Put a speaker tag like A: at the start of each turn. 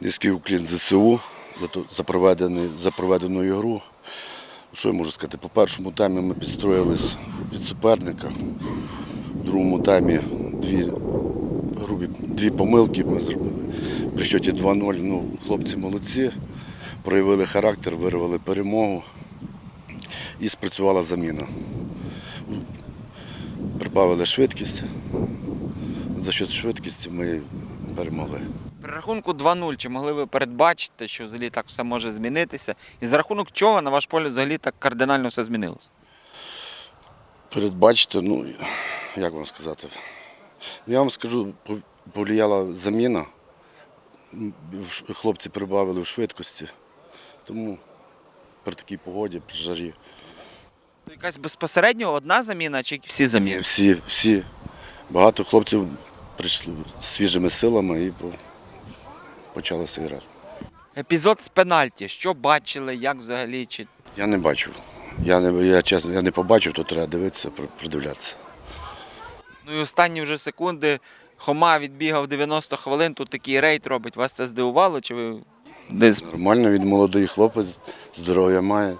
A: Низький уклін ЗСУ за, ту- за, проведену ігру. Що я можу сказати? По першому таймі ми підстроїлись під суперника. В другому таймі дві, грубі, дві помилки ми зробили. При счеті 2-0. Ну, хлопці молодці, проявили характер, вирвали перемогу і спрацювала заміна. Прибавили швидкість. За счет швидкості ми перемогли.
B: При рахунку 2-0, чи могли ви передбачити, що взагалі так все може змінитися? І за рахунок чого, на ваш погляд, взагалі так кардинально все змінилося?
A: Передбачити, ну, як вам сказати. Ну, Я вам скажу, повлияла заміна. Хлопці прибавили в швидкості. Тому при такій погоді, при жарі.
B: То якась безпосередньо одна заміна, чи всі заміни?
A: всі, всі, багато хлопців прийшли свіжими силами і по- почалося грати.
B: Епізод з пенальті. Що бачили, як взагалі? Чи
A: Я не бачив. Я не, я, чесно, я не побачив, то треба дивитися, придивлятися.
B: ну і останні вже секунди Хома відбігав 90 хвилин, тут такий рейд робить. Вас це здивувало? Чи ви десь
A: Нормально, він молодий хлопець, здоров'я має.